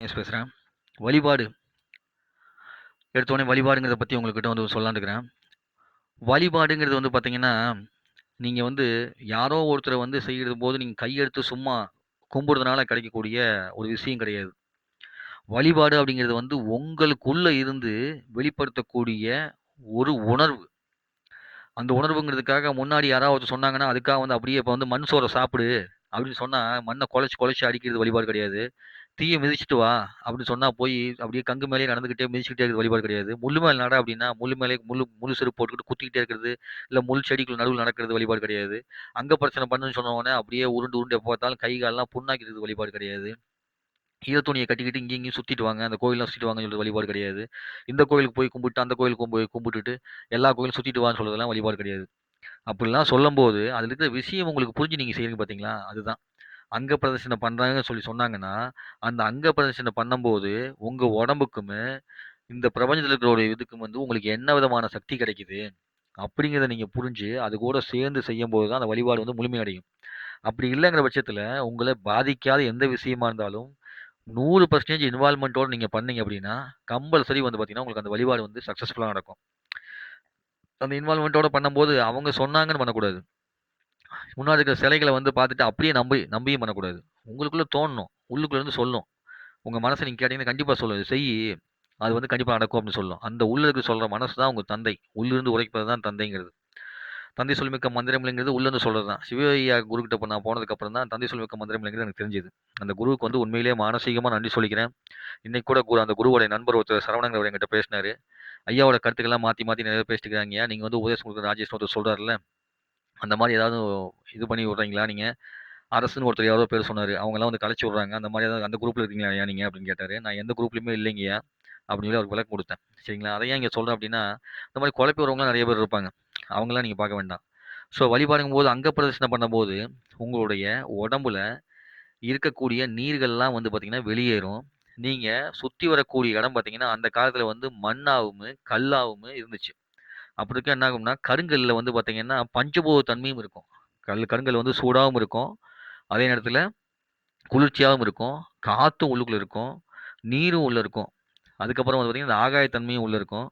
S பேசுகிறேன் வழிபாடு. எடுத்தோடனே வழிபாடுங்கிறத பற்றி உங்கள்கிட்ட வந்து சொல்லலான்னு வழிபாடுங்கிறது வந்து பார்த்தீங்கன்னா நீங்கள் வந்து யாரோ ஒருத்தரை வந்து செய்கிறது போது நீங்கள் கையெடுத்து சும்மா கும்பிடுறதுனால கிடைக்கக்கூடிய ஒரு விஷயம் கிடையாது. வழிபாடு அப்படிங்கிறது வந்து உங்களுக்குள்ளே இருந்து வெளிப்படுத்தக்கூடிய ஒரு உணர்வு. அந்த உணர்வுங்கிறதுக்காக முன்னாடி யாராவது சொன்னாங்கன்னா அதுக்காக வந்து அப்படியே இப்போ வந்து மண் சோறை சாப்பிடு அப்படின்னு சொன்னால் மண்ணை குழச்சி குழச்சி அடிக்கிறது வழிபாடு கிடையாது. தீயை மிதிச்சிட்டு வா அப்படின்னு சொன்னா போய் அப்படியே கங்கு மேலேயே நடந்துக்கிட்டே மிதிச்சுக்கிட்டே இருக்கிறது வழிபாடு கிடையாது. முள்ளு மேலே நட அப்படின்னா முள்ளு மேலே முள்ளு முழு செருப்பு போட்டுக்கிட்டு குத்திக்கிட்டே இருக்கிறது இல்லை முள் செடிக்குள்ள நடுவில் நடக்கிறது வழிபாடு கிடையாது. அங்க பிரச்சனை பண்ணுன்னு சொன்னவொடனே அப்படியே உருண்டு உருண்டு எப்போ பார்த்தாலும் கை காலெல்லாம் புண்ணாக்கிறது வழிபாடு கிடையாது. ஈர துணியை கட்டிக்கிட்டு இங்கேயும் இங்கேயும் சுற்றிட்டு வாங்க அந்த கோயிலாம் சுற்றிட்டு வாங்கன்னு சொல்றது வழிபாடு கிடையாது. இந்த கோயிலுக்கு போய் கும்பிட்டு அந்த கோயிலுக்கு போய் கும்பிட்டுட்டு எல்லா கோயிலும் சுற்றிட்டு வான்னு சொல்கிறதெல்லாம் வழிபாடு கிடையாது. அப்படிலாம் சொல்லும்போது அதில் இருக்கிற விஷயம் உங்களுக்கு புரிஞ்சு நீங்கள் செய்யுங்க பார்த்தீங்களா? அதுதான். அங்க பிரதர்ஷனம் பண்றாங்கன்னு சொல்லி சொன்னாங்கன்னா, அந்த அங்க பிரதர்ஷனம் பண்ணும்போது, உங்க உடம்புக்குமே, இந்த பிரபஞ்சத்தில் இருக்கிற இதுக்கும் வந்து உங்களுக்கு என்ன விதமான சக்தி கிடைக்குது? அப்படிங்கிறத நீங்க புரிஞ்சு, அது கூட சேர்ந்து செய்யும்போது தான் அந்த வழிபாடு வந்து முழுமையடையும். அப்படி இல்லைங்கிற பட்சத்தில் உங்கள பாதிக்காத எந்த விஷயமா இருந்தாலும், 100% இன்வால்வ்மென்ட்டோட நீங்க பண்ணீங்க அப்படின்னா, கம்பல்சரி வந்து பார்த்தீங்கன்னா, உங்களுக்கு அந்த வழிபாடு வந்து சக்சஸ்ஃபுல்லா நடக்கும். அந்த இன்வால்வ்மென்ட்டோட பண்ணும்போது, அவங்க சொன்னாங்கன்னு பண்ணக்கூடாது. முன்னாடி இருக்கிற சிலைகளை வந்து பார்த்துட்டு அப்படியே நம்பி நம்பியும் பண்ணக்கூடாது. உங்களுக்குள்ளே தோணணும். உள்ளுக்குள்ளேருந்து சொல்லணும் சொல்லும். மனசை நீங்கள் நீங்க கேட்டீங்கன்னா கண்டிப்பாக சொல்லும். "இத அது வந்து கண்டிப்பாக நடக்கும்" அப்படின்னு சொல்லும். அந்த உள்ளுக்கு சொல்கிற மனசு தான் உங்கள் தந்தை. உள்ளிருந்து உரைப்பது தான் தந்தைங்கிறது. தந்தை சொல்மிக்க மந்திரமில்லைங்கிறது உள்ளேருந்து சொல்கிறது தான். சிவஐயா குருக்கிட்ட இப்ப நான் போனதுக்கப்புறம் தான் தந்தை சொல்மிக்க மந்திரமில்லைங்கிறது எனக்கு தெரிஞ்சது. அந்த குருவுக்கு வந்து உண்மையிலேயே மானசீகமாக நன்றி சொல்லிக்கிறேன். இன்னைக்கு கூட குரு அந்த குருவோடைய நண்பர் ஒருத்தர் சரவணங்கிறவர் என்கிட்ட பேசினாரு. ஐயாவோட கருத்துக்கெல்லாம் மாற்றி மாற்றி நிறைய பேசிட்டுக்கிறாங்க நீங்கள் வந்து உபதேசம் கொடுக்குற ராஜேஷ்னு ஒருத்தர் சொல்கிறாருல்ல அந்த மாதிரி ஏதாவது இது பண்ணி விடுறீங்களா நீங்கள் அரசுன்னு ஒருத்தர் யாரோ பேர் சொன்னார் அவங்கெல்லாம் வந்து கலைச்சி விட்றாங்க அந்த மாதிரி ஏதாவது அந்த குரூப்பில் இருக்கீங்களா ஐயா நீங்கள் அப்படின்னு கேட்டார் நான் எந்த குரூப்லையுமே இல்லைங்கய்யா. அப்படின்னு சொல்லி அவருக்கு விளக்கம் கொடுத்தேன் சரிங்களா? அதை ஏன் இங்கே சொல்கிறேன் அப்படின்னா, இந்த மாதிரி குழப்பி வரவங்களாம் நிறைய பேர் இருப்பாங்க. அவங்களாம் நீங்கள் பார்க்க வேண்டாம். ஸோ வழிபாடுங்கும் போது அங்க பிரதர்ஷனம் பண்ணும்போது, உங்களுடைய உடம்புல இருக்கக்கூடிய நீர்கள்லாம் வந்து பார்த்தீங்கன்னா வெளியேறும். நீங்கள் சுற்றி வரக்கூடிய இடம் பார்த்தீங்கன்னா, அந்த காலத்தில் வந்து மண்ணாகவும் கல்லாகவும் இருந்துச்சு. அப்படி இருக்க என்ன ஆகும்னா, கருங்கல்ல வந்து பார்த்தீங்கன்னா, பஞ்சபூத தன்மையும் இருக்கும். கல் கருங்கல் வந்து சூடாவும் இருக்கும். அதே நேரத்தில் குளிர்ச்சியாவும் இருக்கும். காத்தும் உள்ளுக்குள்ள இருக்கும். நீரும் உள்ள இருக்கும். அதுக்கப்புறம் வந்து பார்த்தீங்கன்னா, இந்த ஆகாய தன்மையும் உள்ள இருக்கும்.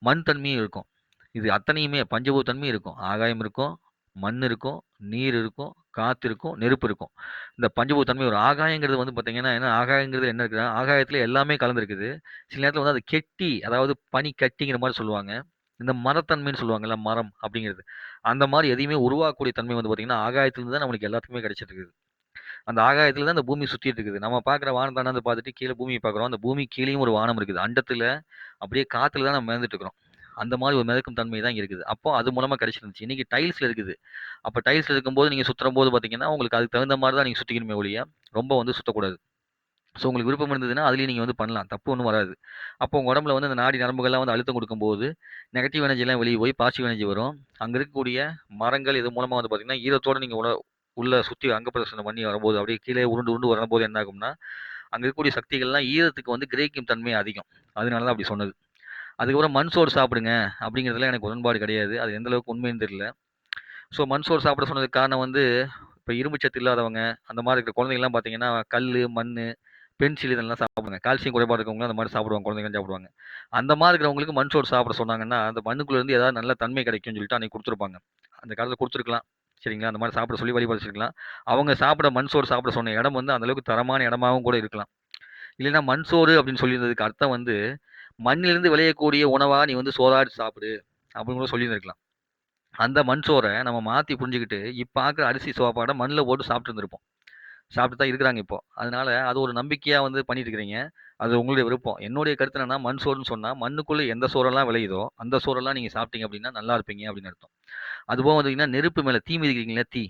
மண் தன்மையும் இருக்கும். இது அத்தனையுமே பஞ்சபூத தன்மையும் இருக்கும். ஆகாயம் இருக்கும், மண் இருக்கும், நீர் இருக்கும், காத்து இருக்கும், நெருப்பு இருக்கும். இந்த பஞ்சபூத தன்மை ஒரு ஆகாயங்கிறது வந்து பார்த்தீங்கன்னா, என்ன ஆகாயங்கிறது என்ன இருக்குன்னா, ஆகாயத்தில் எல்லாமே கலந்திருக்குது. சில நேரத்தில் வந்து அது கெட்டி, அதாவது பனி கட்டிங்கிற மாரி சொல்லுவாங்க. இந்த மரத்தன்மைன்னு சொல்லுவாங்கல்ல, மரம் அப்படிங்கிறது. அந்த மாதிரி எதையுமே உருவாக்கக்கூடிய தன்மை வந்து பார்த்தீங்கன்னா, ஆகாயத்துலேருந்து தான் நம்மளுக்கு எல்லாத்துக்குமே கிடைச்சிட்டு இருக்குது. அந்த ஆகாயத்தில் தான் அந்த பூமி சுற்றிட்டு இருக்குது. நம்ம பார்க்குற வானத்த வந்து பார்த்துட்டு கீழே பூமியை பார்க்குறோம். அந்த பூமி கீழேயும் ஒரு வானம் இருக்குது. அண்டத்தில் அப்படியே காற்றுல தான் நம்ம மிதந்துட்டு இருக்கிறோம். அந்த மாதிரி ஒரு மிதக்கும் தன்மை தான் இருக்குது. அப்போ அது மூலமாக கிடைச்சிருந்துச்சு. இன்னைக்கு டைல்ஸில் இருக்குது. அப்போ டைல்ஸில் இருக்கும்போது சுற்றும் போது பார்த்தீங்கன்னா, உங்களுக்கு அதுக்கு தகுந்த மாதிரி தான் நீங்கள் சுற்றிக்கணுமே ஒழிய, ரொம்ப வந்து சுற்றக்கூடாது ஸோ உங்களுக்கு விருப்பம் இருந்ததுன்னா, அதுலேயும் நீங்கள் வந்து பண்ணலாம். தப்பு ஒன்றும் வராது. அப்போ உங்கள் உடம்புல வந்து அந்த நாடி நரம்புகள்லாம் வந்து அழுத்தம் கொடுக்கும்போது நெகட்டிவ் எனர்ஜிலாம் வெளியே போய் பாசிட்டிவ் எனர்ஜி வரும். அங்கே இருக்கக்கூடிய மரங்கள் இது மூலமாக வந்து பார்த்திங்கன்னா ஈரத்தோட நீங்கள் உட உள்ள சுற்றி அங்க பிரதர்சனம் பண்ணி வரும்போது, அப்படியே கீழே உருண்டு உருண்டு வரும்போது என்ன ஆகும்னா, அங்கே இருக்கக்கூடிய சக்திகள்லாம் ஈரத்துக்கு வந்து கிரகிக்கும் தன்மை அதிகம். அதனால தான் அப்படி சொன்னது. அதுக்கப்புறம் மண் சோறு சாப்பிடுங்க அப்படிங்கிறதுல எனக்கு உடன்பாடு கிடையாது. அது எந்த அளவுக்கு உண்மைன்னு தெரியல. ஸோ மண் சோறு சாப்பிட சொன்னதுக்கு காரணம் வந்து, இப்போ இரும்பு சத்து இல்லாதவங்க, அந்த மாதிரி இருக்கிற குழந்தைங்கலாம் பார்த்தீங்கன்னா, கல் மண் பென்சில் இதெல்லாம் சாப்பிடுங்க. கால்சியம் குறைபாடு இருக்கவங்கலாம் அந்த மாதிரி சாப்பிடுவாங்க. குழந்தைங்க சாப்பிடுவாங்க. அந்த மாதிரி இருக்கிறவங்களுக்கு மண் சோறு சாப்பிட சொன்னாங்கன்னா, அந்த மண்ணுக்குள்ளேருந்து ஏதாவது நல்ல தன்மை கிடைக்கும்னு சொல்லிட்டு அன்றைக்கி கொடுத்துருப்பாங்க அந்த காலத்தில் கொடுத்துருக்கலாம் சரிங்களா? அந்த மாதிரி சாப்பிட சொல்லி வழிபாடுச்சிருக்கலாம் அவங்க சாப்பிட மண் சோறு சாப்பிட சொன்ன இடம் வந்து அந்த அளவுக்கு தரமான இடமாவும் கூட இருக்கலாம். இல்லைன்னா மண் சோறு அப்படின்னு சொல்லியிருந்ததுக்கு அர்த்தம் வந்து, மண்ணிலிருந்து விளையக்கூடிய உணவாக நீ வந்து சோறாடி சாப்பிடு அப்படின்னு கூட சொல்லியிருந்திருக்கலாம். அந்த மண் சோரை நம்ம மாற்றி புரிஞ்சுக்கிட்டு இப்போ ஆக்கிற அரிசி சோப்பாடை மண்ணில் போட்டு சாப்பிட்டு இருந்திருப்போம். சாப்பிட்டு தான் இருக்கிறாங்க இப்போ. அதனால அது ஒரு நம்பிக்கையாக வந்து பண்ணிட்டு இருக்கிறீங்க. அது உங்களுடைய விருப்பம். என்னுடைய கருத்து என்னன்னா, மண் சோறுன்னு சொன்னால் மண்ணுக்குள்ளே எந்த சோறெல்லாம் விளையுதோ, அந்த சோறெல்லாம் நீங்கள் சாப்பிட்டீங்க அப்படின்னா நல்லா இருப்பீங்க அப்படின்னு அர்த்தம். அதுபோக பார்த்தீங்கன்னா, நெருப்பு மேலே தீ மிதிக்கிறீங்களா தீ.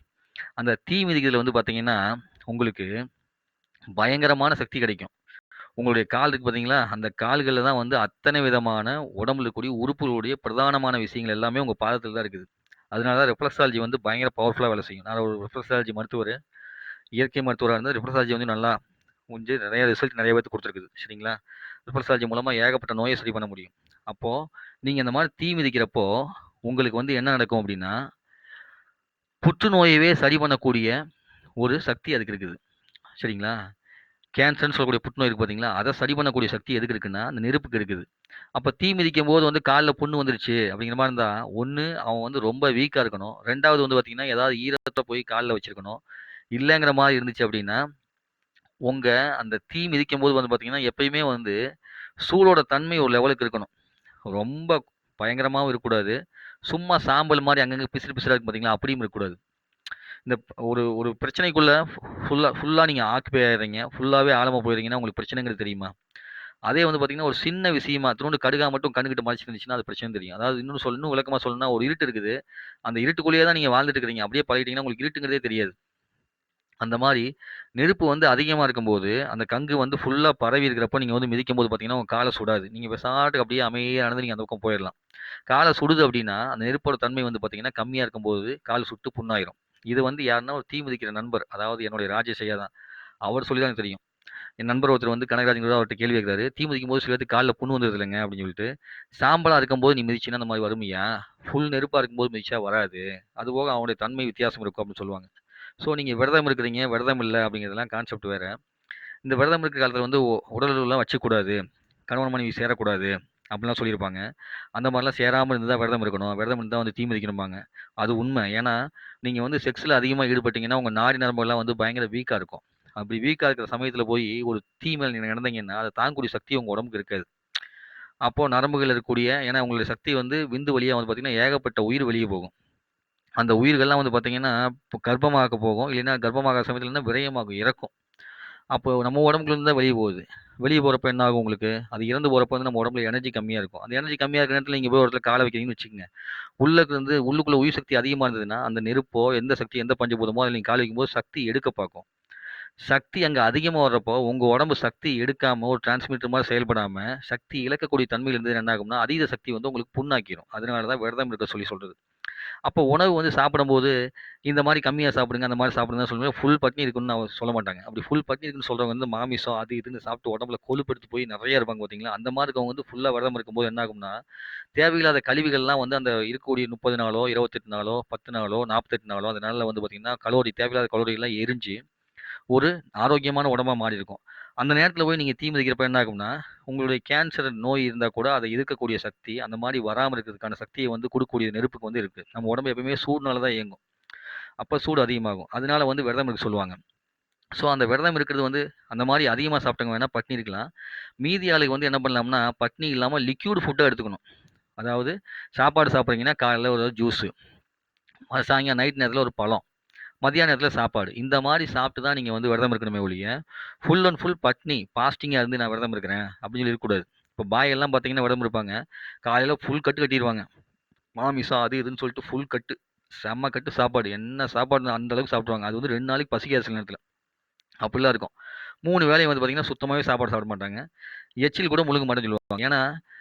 அந்த தீ மிதிக்கிறதுல வந்து பார்த்தீங்கன்னா, உங்களுக்கு பயங்கரமான சக்தி கிடைக்கும். உங்களுடைய கால் இருக்கு பார்த்தீங்களா? அந்த கால்களில் தான் வந்து அத்தனை விதமான உடம்புல கூடிய உறுப்புகளுடைய பிரதானமான விஷயங்கள் எல்லாமே உங்கள் பாதத்தில் தான் இருக்குது. அதனால தான் ரெஃப்ளெக்ஸாலஜி வந்து பயங்கர பவர்ஃபுல்லாக வேலை செய்யும். நான் ஒரு ரெஃப்ளெக்ஸாலஜி மருத்துவர் இயற்கை மருத்துவராக இருந்தால் ரெஃப்ளெக்ஸாலஜி வந்து நல்லா வந்து நிறைய ரிசல்ட் நிறைய பேர்த்து கொடுத்துருக்குது சரிங்களா? ரெஃப்ளெக்ஸாலஜி மூலமாக ஏகப்பட்ட நோயை சரி பண்ண முடியும். அப்போது நீங்கள் இந்த மாதிரி தீ மிதிக்கிறப்போ, உங்களுக்கு வந்து என்ன நடக்கும் அப்படின்னா, புற்றுநோயவே சரி பண்ணக்கூடிய ஒரு சக்தி அதுக்கு இருக்குது. சரிங்களா? கேன்சர்னு சொல்லக்கூடிய புற்றுநோய் இருக்குது பார்த்தீங்களா? அதை சரி பண்ணக்கூடிய சக்தி எதுக்கு இருக்குன்னா, அந்த நெருப்புக்கு இருக்குது. அப்போ தீ மிதிக்கும்போது வந்து காலில் புண்ணு வந்துருச்சு அப்படிங்கிற மாதிரி இருந்தால் ஒன்று அவன் வந்து ரொம்ப வீக்காக இருக்கணும். ரெண்டாவது வந்து பார்த்தீங்கன்னா, ஏதாவது ஈரத்தை போய் காலில் வச்சிருக்கணும். இல்லைங்கிற மாதிரி இருந்துச்சு அப்படின்னா, உங்கள் அந்த தீ மிதிக்கும்போது வந்து பார்த்தீங்கன்னா, எப்பயுமே வந்து சூடோட தன்மை ஒரு லெவலுக்கு இருக்கணும். ரொம்ப பயங்கரமாகவும் இருக்கக்கூடாது. சும்மா சாம்பல் மாதிரி அங்கங்கே பிசிறு பிசிறாக இருக்கும் பார்த்தீங்களா? அப்படியும் இருக்கக்கூடாது. இந்த ஒரு ஒரு பிரச்சனைக்குள்ளே ஃபுல்லாக ஃபுல்லாக நீங்கள் ஆக்குபை ஆயிடுறீங்க. ஃபுல்லாகவே ஆழமாக போயிடுறீங்கன்னா உங்களுக்கு பிரச்சனைங்கிறது தெரியுமா? அதே வந்து பார்த்தீங்கன்னா, ஒரு சின்ன விஷயமா திருண்டு கடுகா மட்டும் கண்ணுக்கிட்ட மறைச்சிட்டு இருந்துச்சுன்னா, அது பிரச்சனை தெரியும். அதாவது இன்னும் சொல்லணும் விளக்கமாக சொல்லணும்னா, ஒரு இருட்டு இருக்குது. அந்த இருட்டுக்குள்ளேயே தான் நீங்கள் வாழ்ந்துட்டு இருக்கிறீங்க. அப்படியே பழகிட்டீங்கன்னா, உங்களுக்கு இருட்டுங்கிறதே தெரியாது. அந்த மாரி நெருப்பு வந்து அதிகமா இருக்கும்போது, அந்த கங்கு வந்து ஃபுல்லா பரவி இருக்கிறப்ப, நீங்க வந்து மிதிக்கும்போது பார்த்தீங்கன்னா, உங்க கால சுடாது. நீங்க பெசாட்டுக்கு அப்படியே அமைதியா நடந்து நீங்க அந்த பக்கம் போயிரலாம். கால சுடுது அப்படின்னா, அந்த நெருப்போட தன்மை வந்து பார்த்தீங்கன்னா, கம்மியா இருக்கும்போது கால் சுட்டு புண்ணாயிரும். இது வந்து யாருன்னா, ஒரு தீ மிதிக்கிற நண்பர். அதாவது என்னுடைய ராஜேஷ் ஐயா தான். அவர் சொல்லி தான் எனக்கு தெரியும். என் நண்பர் ஒருத்தர் வந்து கனகராஜ்ங்கிறவர் அவர்ட்ட கேள்வி கேட்கிறாரு. "தீ மிதிக்கும்போது சில பேத்துக்கு கால்ல புண்ணு வந்துருது இல்லங்க" அப்படின்னு சொல்லிட்டு. "சாம்பலா இருக்கும்போது நீ மிதிச்சீன்னா அந்த மாரி வரும்யா. ஃபுல் நெருப்பா இருக்கும்போது மிதிச்சா வராது. அதுபோக அவனுடைய தன்மை வித்தியாசம் இருக்கும்" அப்படின்னு சொல்லுவாங்க. ஸோ நீங்கள் விரதம் இருக்கிறீங்க, விரதம் இல்லை அப்படிங்கிறதெல்லாம் கான்செப்ட் வேறு இந்த விரதம் இருக்கிற காலத்தில் வந்து உடலெல்லாம் உடல் கணவன் மனைவி சேரக்கூடாது. அப்படிலாம் சொல்லியிருப்பாங்க. அந்த மாதிரிலாம் சேராமல் இருந்தால் விரதம் இருக்கணும். விரதம் இருந்தால் வந்து தீமதிக்கணும்பாங்க அது உண்மை ஏன்னா, நீங்கள் வந்து செக்ஸில் அதிகமாக ஈடுபட்டீங்கன்னா, உங்கள் நாடி நரம்புகள்லாம் வந்து பயங்கர வீக்காக இருக்கும். அப்படி வீக்காக இருக்கிற சமயத்தில் போய் ஒரு தீ நீங்கள் நடந்தீங்கன்னா, அதை தாங்கக்கூடிய சக்தி உங்கள் உடம்புக்கு இருக்காது. அப்போது நரம்புகள் இருக்கக்கூடிய ஏன்னா உங்களுடைய சக்தி வந்து விந்து வழியாக வந்து பார்த்தீங்கன்னா, ஏகப்பட்ட உயிர் வெளியே போகும். அந்த உயிர்கள்லாம் வந்து பார்த்திங்கன்னா இப்போ கர்ப்பமாக போகும். இல்லைன்னா கர்ப்பமாக சமயத்தில் இருந்தால் விரயமாகும், இறக்கும். அப்போ நம்ம உடம்புலேருந்து தான் வெளியே போகுது. வெளியே போகிறப்ப என்ன ஆகும் உங்களுக்கு? அது இறந்து போகிறப்ப வந்து நம்ம உடம்புல எனர்ஜி கம்மியாக இருக்கும். அந்த எனர்ஜி கம்மியாக இருக்கிற நேரத்தில் நீங்கள் போய் ஒரு இடத்துல கால வைக்கிறீங்கன்னு வச்சுக்கோங்க உள்ள இருந்து உள்ளுக்குள்ளே உயிர் சக்தி அதிகமாக இருந்ததுன்னா, அந்த நெருப்போ, எந்த சக்தி எந்த பஞ்சபூதமோ அதில் நீங்கள் காலை வைக்கும்போது சக்தி எடுக்க பார்க்கும். சக்தி அங்கே அதிகமாக வர்றப்போ, உங்கள் உடம்பு சக்தி எடுக்காமல் ஒரு டிரான்ஸ்மிட்டர் மாதிரி செயல்படாமல் சக்தி இழக்கக்கூடிய தன்மையிலிருந்து என்ன ஆகும்னா, அதீத சக்தி வந்து உங்களுக்கு புண்ணாக்கிடும் அதனால தான் விரதம் இருக்க சொல்லி சொல்கிறது அப்போ உணவு வந்து சாப்பிடும்போது, இந்த மாதிரி கம்மியாக சாப்பிடுங்க, அந்த மாதிரி சாப்பிடுங்க சொல்லும்போது, ஃபுல் பட்னி இருக்குன்னு அவங்க சொல்ல மாட்டாங்க. அப்படி ஃபுல் பட்னி இருக்குன்னு சொல்கிறவங்க வந்து மாமிசம், அது இதுன்னு சாப்பிட்டு உடம்புல கொழுப்பெடுத்து போய் நிறைய இருப்பாங்க பார்த்தீங்களா? அந்த மாதிரி இருக்கவங்க வந்து ஃபுல்லாக விரதம் இருக்கும்போது என்ன ஆகும்னா, தேவையில்லாத கழிவுகள்லாம் வந்து அந்த இருக்கக்கூடிய 30 நாளோ, 28 நாளோ, 10 நாளோ, 48 நாளோ, அந்த நாளில் வந்து பார்த்தீங்கன்னா, கலோரி தேவையில்லாத கலோரியெல்லாம் எரிஞ்சு, ஒரு ஆரோக்கியமான உடம்பாக மாறி இருக்கும். அந்த நேரத்தில் போய் நீங்கள் தீ மிதிக்கிறப்ப என்ன ஆகும்னா, உங்களுடைய கேன்சர் நோய் இருந்தால் கூட அதை இருக்கக்கூடிய சக்தி, அந்த மாதிரி வராமல் இருக்கிறதுக்கான சக்தியை வந்து கொடுக்கக்கூடிய நெருப்புக்கு வந்து இருக்குது நம்ம உடம்பு எப்பவுமே சூடுனால தான் இயங்கும். அப்போ சூடு அதிகமாகும். அதனால வந்து விரதம் இருக்க சொல்லுவாங்க. ஸோ அந்த விரதம் இருக்கிறது வந்து அந்த மாதிரி அதிகமாக சாப்பிட்டவங்க வேணால் பட்னி இருக்கலாம். மீதி ஆளுக்கு வந்து என்ன பண்ணலாம்னா, பட்னி இல்லாமல் லிக்யூட் ஃபுட்டாக எடுத்துக்கணும். அதாவது சாப்பாடு சாப்பிட்றீங்கன்னா காலையில் ஒரு ஜூஸு. சாயங்காலம் நைட் நேரத்தில் ஒரு பழம். மதியான நேரத்தில் சாப்பாடு. இந்த மாதிரி சாப்பிட்டு தான் நீங்கள் வந்து விரதம் இருக்கணுமே ஒழிய, ஃபுல் அண்ட் ஃபுல் பட்னி, பாஸ்டிங்காக இருந்து நான் விரதம் இருக்கிறேன் அப்படின்னு சொல்லி இருக்கக்கூடாது. இப்போ பாயெல்லாம் பார்த்தீங்கன்னா விரதம் இருப்பாங்க. காலையில் ஃபுல் கட்டு கட்டிடுவாங்க மாமிசம் அது இதுன்னு சொல்லிட்டு ஃபுல் கட்டு. செம்ம கட்டு சாப்பாடு. என்ன சாப்பாடு அந்த அளவுக்கு சாப்பிடுவாங்க. அது வந்து ரெண்டு நாளைக்கு பசிக்காது சில நேரத்தில் அப்படிலாம் இருக்கும். மூணு வேலையும் வந்து பார்த்தீங்கன்னா, சுத்தமாகவே சாப்பாடு சாப்பிட மாட்டாங்க. எச்சில் கூட முழுங்க மாட்டேன்னு சொல்லுவாங்க. ஏன்னா,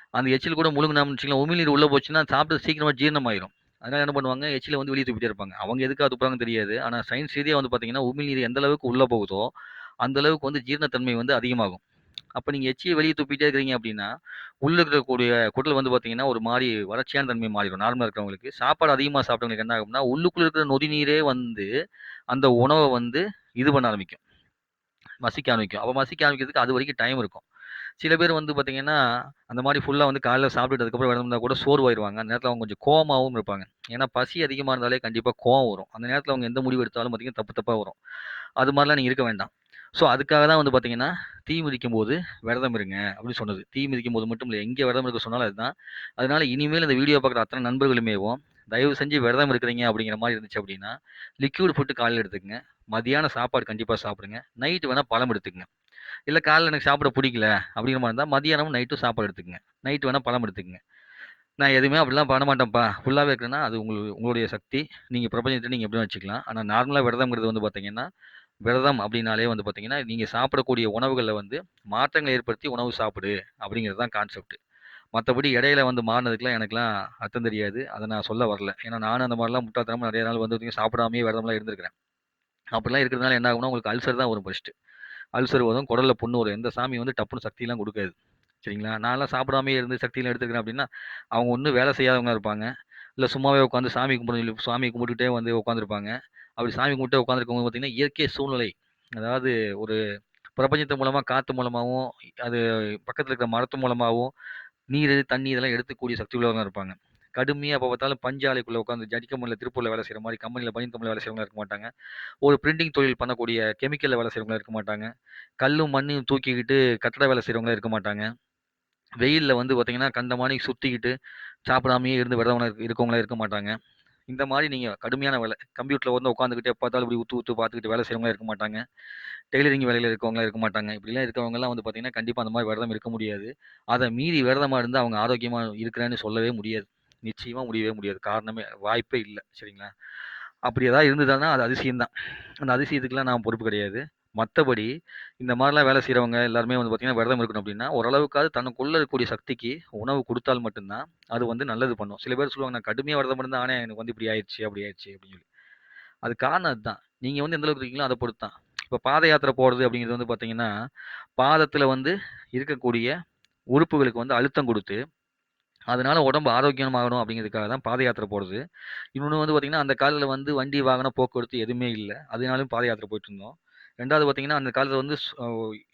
அந்த எச்சில் கூட முழுங்கினாம்னு வச்சுக்கங்களேன், உமிழ்நீர் உள்ளே போச்சுன்னா, சாப்பிட்டு சீக்கிரமாக ஜீரணமாயிரும். அதனால என்ன பண்ணுவாங்க, எச்சில் வந்து வெளியே துப்பிட்டே இருப்பாங்க. அவங்க எதுக்காக துப்புறாங்கன்னு தெரியாது. ஆனால் சயின்ஸ் ரீதியாக வந்து பார்த்தீங்கன்னா, உமிழ்நீர் எந்த அளவுக்கு உள்ளே போகுதோ, அந்த அளவுக்கு வந்து ஜீரணத்தன்மை வந்து அதிகமாகும். அப்போ நீங்கள் எச்சியை வெளியே துப்பிட்டே இருக்கிறீங்க அப்படின்னா, உள்ள இருக்கக்கூடிய குடல் வந்து பார்த்தீங்கன்னா, ஒரு மாதிரி வறட்சியான தன்மை மாறிடும் நார்மலாக இருக்கிறவங்களுக்கு. சாப்பாடு அதிகமாக சாப்பிட்டவங்களுக்கு என்ன ஆகும்னா, உள்ளுக்குள்ள இருக்கிற நொதிநீரே வந்து, அந்த உணவை வந்து இது பண்ண ஆரம்பிக்கும். மசிக்க ஆரம்பிக்கும். அப்போ மசிக்க ஆரம்பிக்கிறதுக்கு அது வரைக்கும் டைம் இருக்கும். சில பேர் வந்து பார்த்தீங்கன்னா, அந்த மாதிரி ஃபுல்லாக வந்து காலையில் சாப்பிட்டுட்டு அதுக்கப்புறம் கூட சோர்வாயிருவாங்க. அந்த நேரத்தில் அவங்க கொஞ்சம் கோமாவும் இருப்பாங்க. ஏன்னா பசி அதிகமாக இருந்தாலே கண்டிப்பாக கோவம் வரும். அந்த நேரத்தில் அவங்க எந்த முடிவு எடுத்தாலும் பார்த்தீங்கன்னா, தப்பு தப்பாக வரும். அது மாதிரிலாம் நீங்கள் இருக்க வேண்டாம். ஸோ அதுக்காக தான் வந்து பார்த்தீங்கன்னா, தீ மிதிக்கும்போது விரதம் இருங்க அப்படின்னு சொன்னது. தீ மிதிக்கும் போது மட்டும் இல்லை எங்கே விரதம் இருக்க சொன்னாலும் அதுதான். அதனால இனிமேல் இந்த வீடியோ பார்க்குற அத்தனை நண்பர்களுமேவும், தயவு செஞ்சு விரதம் இருக்கிறீங்க அப்படிங்கிற மாதிரி இருந்துச்சு அப்படின்னா, லிக்யூட் ஃபுட்டு காலையில் எடுத்துக்கங்க. மதியானம் சாப்பாடு கண்டிப்பாக சாப்பிடுங்க. நைட் வேணால் பழம் எடுத்துக்கங்க. இல்லை காலைல எனக்கு சாப்பிட பிடிக்கல அப்படிங்கிற மாதிரி இருந்தால் மதியானமும் நைட்டும் சாப்பாடு எடுத்துக்கங்க. நைட் வேணால் பழம் எடுத்துக்கங்க. நான் எதுவுமே அப்படிலாம் பண்ண மாட்டேன்ப்பா. ஃபுல்லாகவே இருக்கிறேன்னா, அது உங்களுக்கு உங்களுடைய சக்தி. நீங்கள் பிரபஞ்சத்தை நீங்கள் எப்படி வச்சுக்கலாம். ஆனால் நார்மலாக விரதம்ங்கிறது வந்து பார்த்தீங்கன்னா, விரதம் அப்படின்னாலே வந்து பார்த்தீங்கன்னா, நீங்கள் சாப்பிடக்கூடிய உணவுகளில் வந்து மாற்றங்களை ஏற்படுத்தி உணவு சாப்பிடு அப்படிங்கிறது தான் கான்செப்ட். மற்றபடி இடையில வந்து மாறினதுக்குலாம் எனக்குலாம் அர்த்தம் தெரியாது. அதை நான் சொல்ல வரல. ஏன்னா நானும் அந்த மாதிரிலாம் முட்டாத்தனமாக நிறைய நாள் வந்து சாப்பிடாமே சாப்பிடாமயே விரதம்லாம் இருந்திருக்கிறேன். அப்படிலாம் இருக்கிறதுனால என்ன ஆகும்னா, உங்களுக்கு அல்சர் தான் வரும் ஃபஸ்ட்டு அல்சர் வரும், குடலில் புண்ணு வரும். எந்த சாமி வந்து டப்புன்னு சக்தியெலாம் கொடுக்காது சரிங்களா? நான்லாம் சாப்பிடாமே இருந்து சக்தியெலாம் எடுத்துக்கிறேன் அப்படின்னா, அவங்க ஒன்றும் வேலை செய்யாதவங்களா இருப்பாங்க. இல்லை சும்மாவே உட்காந்து சாமி கும்பிடுன்னு சாமி கும்பிட்டுக்கிட்டே வந்து உட்காந்துருப்பாங்க. அப்படி சாமி கும்பிட்டே உட்காந்துருக்கவங்க பார்த்தீங்கன்னா, இயற்கை சூழ்நிலை. அதாவது ஒரு பிரபஞ்சத்து மூலமாக காற்று மூலமாகவும் அது பக்கத்தில் இருக்கிற மரத்து மூலமாகவும் நீர் தண்ணி இதெல்லாம் எடுத்துக்கூடிய சக்தி உள்ளவங்க இருப்பாங்க. கடுமையாக எப்ப பார்த்தாலும் பஞ்சாலைக்குள்ளே உட்காந்து ஜட்டி திருப்பூரில் வேலை செய்கிற மாதிரி கம்பெனியில் பனியன் கம்பெனியில் வேலை செய்றவங்களா இருக்க மாட்டாங்க. ஒரு பிரிண்டிங் தொழில் பண்ணக்கூடிய கெமிக்கலில் வேலை செய்கிறவங்களா இருக்க மாட்டாங்க. கல்லும், மண்ணையும் தூக்கிக்கிட்டு கட்டட வேலை செய்கிறவங்களா இருக்க மாட்டாங்க. வெயிலில் வந்து பார்த்திங்கன்னா கந்த மாதிரி சுற்றிக்கிட்டு சாப்பிடாமையே இருந்து விரதம் இருக்கவங்களா இருக்க மாட்டாங்க. இந்த மாதிரி நீங்கள் கடுமையான வேலை. கம்ப்யூட்டரில் வந்து உட்காந்துக்கிட்டே பார்த்தாலும் இப்படி உத்து ஊற்று பார்த்துக்கிட்டு வேலை செய்றவங்களா இருக்க மாட்டாங்க. டெய்லரிங் வேலையில் இருக்கவங்களாம் இருக்க மாட்டாங்க. இப்படிலாம் இருக்கிறவங்கலாம் வந்து பார்த்தீங்கன்னா, கண்டிப்பாக அந்த மாதிரி விரதம் இருக்க முடியாது. அதை மீறி விரதமாக இருந்து அவங்க ஆரோக்கியமாக இருக்கிறேன்னு சொல்லவே முடியாது. நிச்சயமாக முடியவே முடியாது. காரணமே வாய்ப்பே இல்லை சரிங்களா? அப்படி ஏதாவது இருந்ததுன்னா, அது அதிசயம் தான். அந்த அதிசயத்துக்குலாம் நான் பொறுப்பு கிடையாது. மற்றபடி இந்த மாதிரிலாம் வேலை செய்கிறவங்க எல்லாருமே வந்து பார்த்திங்கன்னா விரதம் இருக்கணும் அப்படின்னா, ஓரளவுக்காவது தனக்குள்ளே இருக்கக்கூடிய சக்திக்கு உணவு கொடுத்தால் மட்டும்தான் அது வந்து நல்லது பண்ணும். சில பேர் சொல்லுவாங்க, "நான் கடுமையாக விரதம் இருந்தால் ஆனால் எனக்கு வந்து இப்படி ஆயிடுச்சு அப்படி ஆயிடுச்சு அப்படின்னு சொல்லி. அது காரணம் அதுதான். நீங்கள் வந்து எந்த அளவுக்கு இருக்கீங்களோ அதை பொறுத்து தான். இப்போ பாத யாத்திரை போகிறது அப்படிங்கிறது வந்து பார்த்திங்கன்னா பாதத்தில் வந்து இருக்கக்கூடிய உறுப்புகளுக்கு வந்து அழுத்தம் கொடுத்து அதனால உடம்பு ஆரோக்கியமாகணும் அப்படிங்கிறதுக்காக தான் பாத யாத்திரை போறது. இன்னொன்று வந்து பார்த்தீங்கன்னா, அந்த காலத்தில் வந்து வண்டி, வாகன போக்குவரத்து எதுவுமே இல்லை அதனாலும் பாத யாத்திரை போயிட்டுருந்தோம். ரெண்டாவது பார்த்திங்கன்னா அந்த காலத்தில் வந்து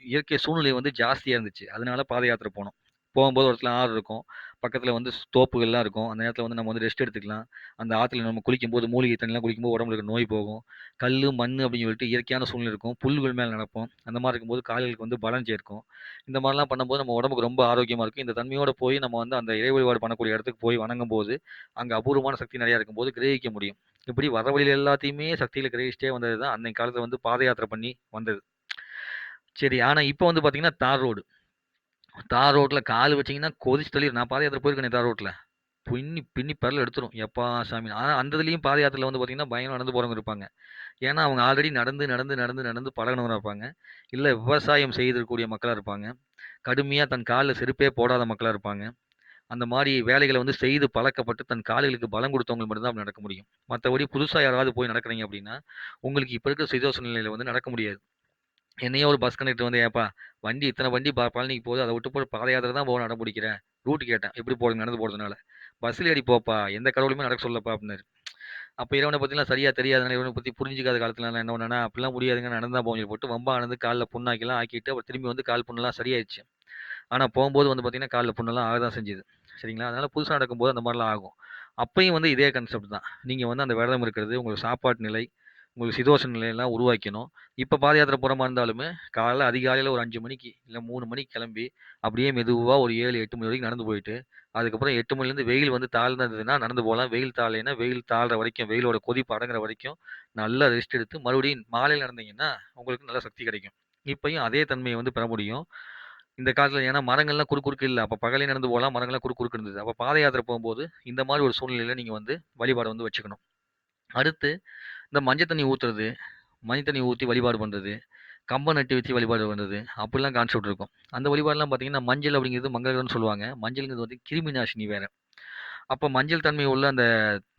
இயற்கை சூழ்நிலை வந்து ஜாஸ்தியாக இருந்துச்சு. அதனால பாத யாத்திரை போனோம். போகும்போது ஒரு இடத்துல ஆறு இருக்கும். பக்கத்தில் வந்து தோப்புகள்லாம் இருக்கும். அந்த நேரத்தில் வந்து நம்ம வந்து ரெஸ்ட் எடுத்துக்கலாம். அந்த ஆற்றுல நம்ம குளிக்கும்போது மூலிகை தண்ணிலாம் குளிக்கும்போது உடம்புல இருக்க நோய் போகும். கல் மண் அப்படின்னு சொல்லிட்டு இயற்கையான சூழ்நிலை இருக்கும். புல்கள் மேலே நடப்போம். அந்த மாதிரி இருக்கும்போது கால்களுக்கு வந்து பலன் சேர்க்கும். இந்த மாதிரிலாம் பண்ணும்போது நம்ம உடம்புக்கு ரொம்ப ஆரோக்கியமாக இருக்கும். இந்த தன்மையோட போய் நம்ம வந்து அந்த இறை வழிபாடு பண்ணக்கூடிய இடத்துக்கு போய் வணங்கும்போது, அங்கே அபூர்வமான சக்தி நிறையா இருக்கும்போது கிரகிக்க முடியும். இப்படி வர வழியில் எல்லாத்தையுமே சக்தியில் கிரகிச்சிட்டே வந்தது தான் அன்னைய காலத்தில் வந்து பாத யாத்திரை பண்ணி வந்தது. சரி, ஆனால் இப்போ வந்து பார்த்தீங்கன்னா, தார் ரோடு. தார் ரோட்டில் கால் வச்சீங்கன்னா கொதிச்சு தள்ளி நான் பாத யாத்திரை போயிருக்கேனே தார் ரோட்டில் பின்னி பின்னி பரல எடுத்துரும். எப்பா சாமி! ஆனால் அந்த இதுலயும் பாத யாத்திரையில் வந்து பார்த்தீங்கன்னா, பயங்கரம் நடந்து போகிறவங்க இருப்பாங்க. ஏன்னா, அவங்க ஆல்ரெடி நடந்து, நடந்து, நடந்து, நடந்து பழகுனவங்களா இருப்பாங்க. இல்லை விவசாயம் செய்திருக்கக்கூடிய மக்களாக இருப்பாங்க. கடுமையாக தன் காலில் செருப்பே போடாத மக்களாக இருப்பாங்க. அந்த மாதிரி வேலைகளை வந்து செய்து பழக்கப்பட்டு தன் கால்களுக்கு பலம் கொடுத்தவங்க மட்டும்தான் அப்படி நடக்க முடியும். மற்றபடி புதுசாக யாராவது போய் நடக்கிறீங்க அப்படின்னா, உங்களுக்கு இப்போ இருக்கிற சுதோஷ நிலையில் வந்து நடக்க முடியாது. என்னையே ஒரு பஸ் கண்டக்டர் வந்து, "ஏப்பா வண்டி இத்தனை வண்டி ப பழனிக்கு போகுது. அதை விட்டு போய் பாத யாத்திரை தான் போகணும் அடம் பிடிக்கிறேன்." ரூட் கேட்டேன். எப்படி போகிறது நடந்து போகிறதுனால பஸ்ஸில் ஏறி போப்பா. எந்த கடவுளுமே நடக்க சொல்லப்பா" அப்படின்னாரு. அப்போ இறைவன பற்றிலாம் சரியாக தெரியாதனால, இறைவன பற்றி புரிஞ்சிக்காத காலத்துல நான் என்ன பண்ணேன்னா, "அப்படிலாம் முடியாதுங்க. நடந்து தான் போட்டு வம்பா நடந்து காலில் புண்ணாக்கிலாம் ஆக்கிட்டு, அப்புறம் திரும்பி வந்து கால் புண்ணெல்லாம் சரியாயிடுச்சு ஆனால் போகும்போது வந்து பார்த்தீங்கன்னா, காலில் புண்ணெல்லாம் ஆக தான் செஞ்சது. சரிங்களா? அதனால் புதுசாக நடக்கும்போது அந்த மாதிரிலாம் ஆகும். அப்பயும் வந்து இதே கான்செப்ட் தான். நீங்கள் வந்து அந்த விரதம் இருக்கிறது, உங்களுக்கு சாப்பாட்டு நிலை, உங்களுக்கு சீதோஷண நிலையெல்லாம் உருவாக்கணும். இப்போ பாத யாத்திரை போற இருந்தாலுமே, காலைல அதிகாலையில் ஒரு அஞ்சு மணிக்கு, இல்லை மூணு மணிக்கு கிளம்பி, அப்படியே மெதுவாக ஒரு 7, 8 மணி வரைக்கும் நடந்து போயிட்டு, அதுக்கப்புறம் எட்டு மணிலேருந்து வெயில் வந்து தாழ்ந்ததுன்னா நடந்து போகலாம் வெயில் தாழலைன்னா, வெயில் தாழ்ற வரைக்கும், வெயிலோட கொதிப்பு அடங்குற வரைக்கும் நல்லா ரெஸ்ட் எடுத்து, மறுபடியும் மாலையில் நடந்தீங்கன்னா, உங்களுக்கு நல்ல சக்தி கிடைக்கும். இப்பையும் அதே தன்மையை வந்து பெற முடியும். இந்த காலத்தில் ஏன்னா மரங்கள்லாம் குறு குறுக்கு இல்லை அப்போ பகலே நடந்து போகலாம் மரங்கள்லாம் குறு குறுக்கு இருந்தது. அப்போ பாத யாத்திரை போகும்போது இந்த மாதிரி ஒரு சூழ்நிலையில் நீங்கள் வந்து வழிபாடு வந்து வச்சுக்கணும். அடுத்து இந்த மஞ்சள் தண்ணி ஊற்றுறது மஞ்சள் தண்ணி ஊற்றி வழிபாடு பண்ணுறது கம்பம் நட்டு வச்சு வழிபாடு பண்ணுறது அப்படிலாம் கான்செப்ட் இருக்கும். அந்த வழிபாடுலாம் பார்த்தீங்கன்னா, மஞ்சள் அப்படிங்கிறது மங்களகரம்னு சொல்லுவாங்க. மஞ்சள்ங்கிறது வந்து கிருமி நாசினி வேறு அப்போ மஞ்சள் தன்மை உள்ள அந்த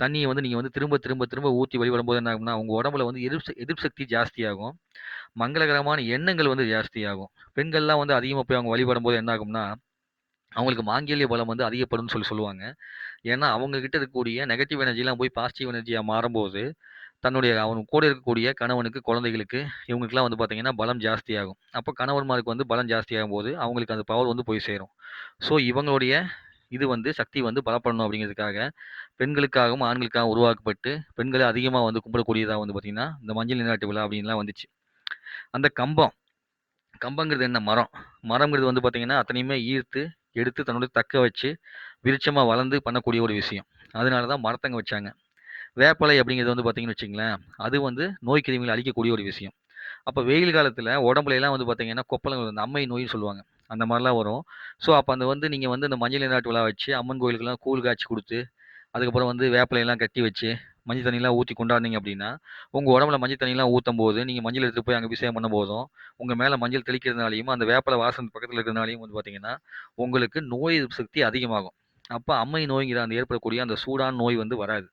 தண்ணியை வந்து நீங்கள் வந்து திரும்ப, திரும்ப, திரும்ப ஊற்றி வழிபடும்போது என்ன ஆகும்னா, உங்கள் உடம்புல வந்து எதிர்ப்பு எதிர்ப்பு சக்தி ஜாஸ்தியாகும். மங்களகரமான எண்ணங்கள் வந்து ஜாஸ்தியாகும். பெண்கள்லாம் வந்து அதிகமாக போய் அவங்க வழிபடும்போது என்ன ஆகும்னா, அவங்களுக்கு மாங்கல்ய பலம் வந்து அதிகப்படும்னு சொல்லி சொல்லுவாங்க. ஏன்னா, அவங்கக்கிட்ட இருக்கக்கூடிய நெகட்டிவ் எனர்ஜிலாம் போய் பாசிட்டிவ் எனர்ஜியாக மாறும்போது, தன்னுடைய அவன் கூட இருக்கக்கூடிய கணவனுக்கு, குழந்தைகளுக்கு இவங்களுக்கெல்லாம் வந்து பார்த்தீங்கன்னா, பலம் ஜாஸ்தியாகும். அப்போ கணவன்மாருக்கு வந்து பலம் ஜாஸ்தியாகும்போது, அவங்களுக்கு அந்த பவர் வந்து போய் சேரும். ஸோ, இவங்களுடைய இது வந்து சக்தி வந்து பலப்படணும் அப்படிங்கிறதுக்காக, பெண்களுக்காகவும், ஆண்களுக்காகவும் உருவாக்கப்பட்டு, பெண்களை அதிகமாக வந்து கும்பிடக்கூடியதாக வந்து பார்த்திங்கன்னா இந்த மஞ்சள் நீராட்டு விழா அப்படின்லாம் வந்துச்சு. அந்த கம்பம் கம்பங்கிறது என்ன? மரம். மரம்ங்கிறது வந்து பார்த்திங்கன்னா அத்தனையுமே ஈர்த்து, எடுத்து தன்னுடைய தக்க வச்சு, விருட்சமாக வளர்ந்து பண்ணக்கூடிய ஒரு விஷயம். அதனால தான் மரத்தங்க வச்சாங்க. வேப்பலை அப்படிங்கிறது வந்து பார்த்தீங்கன்னு வச்சிங்களேன் அது வந்து நோய் கிருமிகள அழிக்கக்கூடிய ஒரு விஷயம். அப்போ வெயில் காலத்தில் உடம்புலலாம் வந்து பார்த்தீங்கன்னா, கொப்பளங்கள் வந்து அம்மை நோயின்னு சொல்லுவாங்க. அந்த மாதிரிலாம் வரும். ஸோ, அப்போ அந்த வந்து நீங்கள் வந்து இந்த மஞ்சள் நீராட்டு விழா வச்சு, அம்மன் கோயிலுக்கெல்லாம் கூழ் காய்ச்சி கொடுத்து அதுக்கப்புறம் வந்து வேப்பிலையெல்லாம் கட்டி வச்சு, மஞ்சள் தண்ணியெலாம் ஊற்றி கொண்டாடுனீங்க அப்படின்னா, உங்கள் உடம்புல மஞ்சள் தண்ணியெலாம் ஊற்றும் போது நீங்கள் மஞ்சள் எடுத்து போய் அங்கே அபிஷேகம் பண்ணும்போதும், உங்கள் மேலே மஞ்சள் தெளிக்கிறதுனாலையும் அந்த வேப்பில வாசன் பக்கத்தில் இருக்கிறதுனாலையும் வந்து பார்த்தீங்கன்னா, உங்களுக்கு நோய் சக்தி அதிகமாகும். அப்போ அம்மை நோய்ங்கிற அந்த ஏற்படக்கூடிய அந்த சூடான நோய் வந்து வராது.